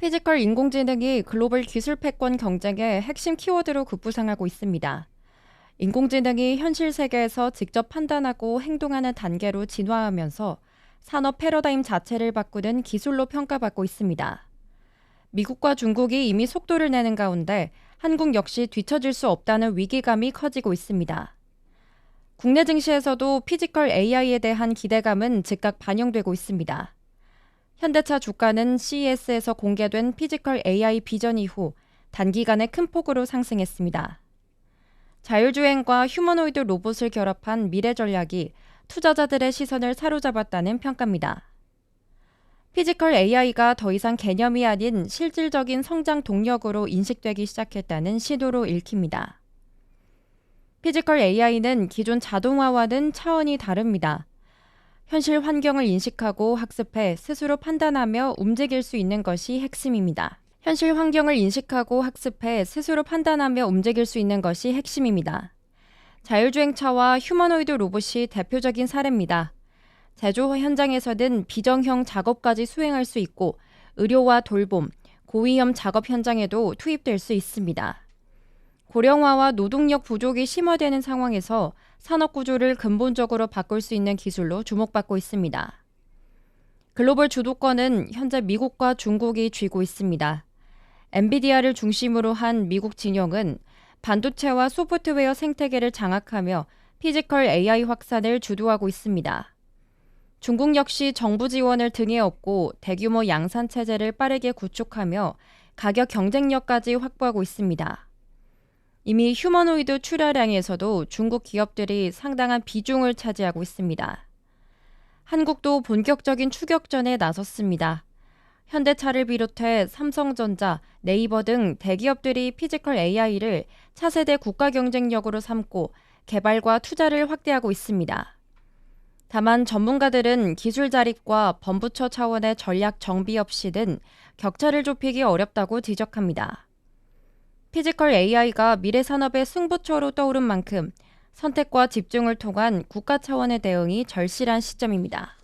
피지컬 인공지능이 글로벌 기술 패권 경쟁의 핵심 키워드로 급부상하고 있습니다. 인공지능이 현실 세계에서 직접 판단하고 행동하는 단계로 진화하면서 산업 패러다임 자체를 바꾸는 기술로 평가받고 있습니다. 미국과 중국이 이미 속도를 내는 가운데 한국 역시 뒤처질 수 없다는 위기감이 커지고 있습니다. 국내 증시에서도 피지컬 AI에 대한 기대감은 즉각 반영되고 있습니다. 현대차 주가는 CES에서 공개된 피지컬 AI 비전 이후 단기간에 큰 폭으로 상승했습니다. 자율주행과 휴머노이드 로봇을 결합한 미래 전략이 투자자들의 시선을 사로잡았다는 평가입니다. 피지컬 AI가 더 이상 개념이 아닌 실질적인 성장 동력으로 인식되기 시작했다는 시도로 읽힙니다. 피지컬 AI는 기존 자동화와는 차원이 다릅니다. 현실 환경을 인식하고 학습해 스스로 판단하며 움직일 수 있는 것이 핵심입니다. 현실 환경을 인식하고 학습해 스스로 판단하며 움직일 수 있는 것이 핵심입니다. 자율주행차와 휴머노이드 로봇이 대표적인 사례입니다. 제조 현장에서는 비정형 작업까지 수행할 수 있고 의료와 돌봄, 고위험 작업 현장에도 투입될 수 있습니다. 고령화와 노동력 부족이 심화되는 상황에서 산업 구조를 근본적으로 바꿀 수 있는 기술로 주목받고 있습니다. 글로벌 주도권은 현재 미국과 중국이 쥐고 있습니다. 엔비디아를 중심으로 한 미국 진영은 반도체와 소프트웨어 생태계를 장악하며 피지컬 AI 확산을 주도하고 있습니다. 중국 역시 정부 지원을 등에 업고 대규모 양산 체제를 빠르게 구축하며 가격 경쟁력까지 확보하고 있습니다. 이미 휴머노이드 출하량에서도 중국 기업들이 상당한 비중을 차지하고 있습니다. 한국도 본격적인 추격전에 나섰습니다. 현대차를 비롯해 삼성전자, 네이버 등 대기업들이 피지컬 AI를 차세대 국가 경쟁력으로 삼고 개발과 투자를 확대하고 있습니다. 다만 전문가들은 기술 자립과 범부처 차원의 전략 정비 없이는 격차를 좁히기 어렵다고 지적합니다. 피지컬 AI가 미래 산업의 승부처로 떠오른 만큼 선택과 집중을 통한 국가 차원의 대응이 절실한 시점입니다.